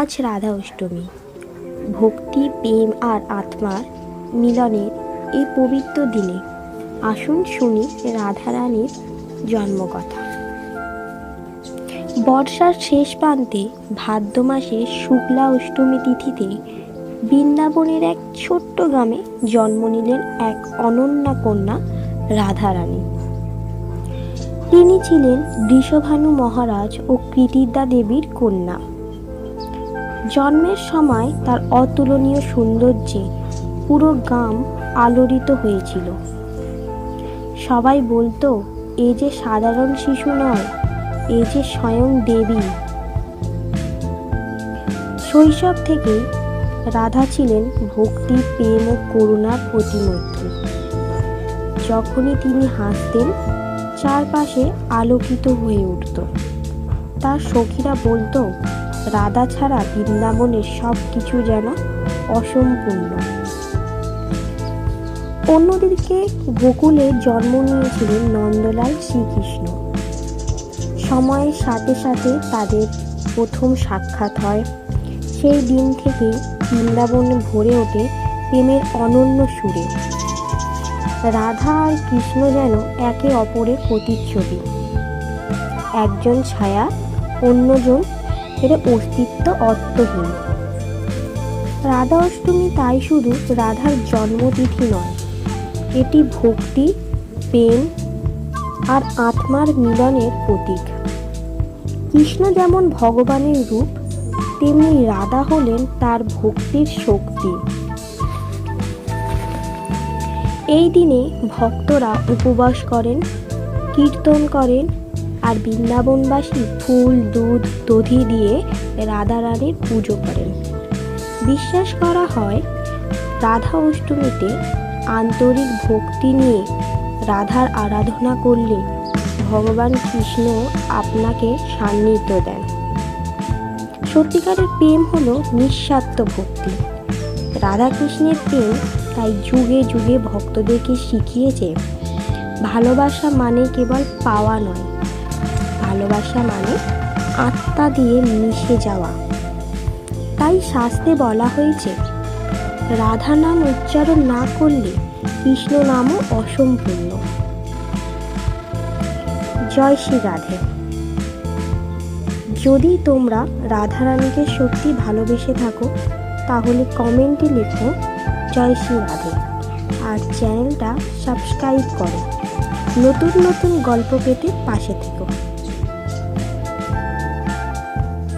আজ রাধা অষ্টমী। ভক্তি, প্রেম আর আত্মার মিলনের এই পবিত্র দিনে আসুন শুনি রাধারানীর জন্মকথা। বর্ষার শেষ প্রান্তে ভাদ্র মাসের শুক্লা অষ্টমী তিথিতে বৃন্দাবনের এক ছোট্ট গ্রামে জন্ম নিলেন এক অনন্যা কন্যা রাধারানী। তিনি ছিলেন বৃষভানু মহারাজ ও কৃতিদ্দা দেবীর কন্যা। জন্মের সময় তার অতুলনীয় সৌন্দর্যে পুরো গ্রাম আলোড়িত হয়েছিল। সবাই বলতো, এ যে সাধারণ শিশু নয়, এ যে স্বয়ং দেবী। শৈশব থেকে রাধা ছিলেন ভক্তি, প্রেম ও করুণার প্রতিমূর্তি যখনই তিনি হাসতেন, চারপাশে আলোকিত হয়ে উঠত। তার সখীরা বলতো রাধা ছাড়া বৃন্দাবনের সব কিছু যেন অসম্পূর্ণ। অন্যদিকে গোকুলে জন্ম নিয়েছিলেন নন্দলাল শ্রীকৃষ্ণ। সময়ের সাথে সাথে তাদের প্রথম সাক্ষাৎ হয়। সেই দিন থেকে বৃন্দাবন ভরে ওঠে প্রেমের অনন্য সুরে। রাধা আর কৃষ্ণ যেন একে অপরের প্রতিচ্ছবি। একজন ছায়া, অন্যজন এর অস্তিত্ব অর্থহীন। রাধা অষ্টমী তাই শুধু রাধার জন্মতিথি নয়, এটি ভক্তি, প্রেম আর আত্মার মিলনের প্রতীক। কৃষ্ণ যেমন ভগবানের রূপ, তেমনি রাধা হলেন তার ভক্তির শক্তি। এই দিনে ভক্তরা উপবাস করেন, কীর্তন করেন আর বৃন্দাবনবাসী ফুল, দুধ, দধি দিয়ে রাধারানীর পুজো করেন। বিশ্বাস করা হয়, রাধা অষ্টমীতে আন্তরিক ভক্তি নিয়ে রাধার আরাধনা করলে ভগবান কৃষ্ণ আপনাকে সান্নিধ্য দেন। সত্যিকারের প্রেম হলো নিঃস্বার্থ ভক্তি। রাধাকৃষ্ণের প্রেম তাই যুগে যুগে ভক্তদেরকে শিখিয়েছে, ভালোবাসা মানে কেবল পাওয়া নয়। ভালোবাসা মানে আত্মা দিয়ে মিশে যাওয়া। তাই শাস্ত্রে বলা হয়েছে, রাধা নাম উচ্চারণ না করলে কৃষ্ণ নামও অসম্পূর্ণ। জয় শ্রী রাধে। যদি তোমরা রাধারানীকে সত্যি ভালোবেসে থাকো, তাহলে কমেন্টে লেখো, জয় শ্রী রাধে। আর চ্যানেলটা সাবস্ক্রাইব করো। নতুন নতুন গল্প পেতে পাশে থেকো।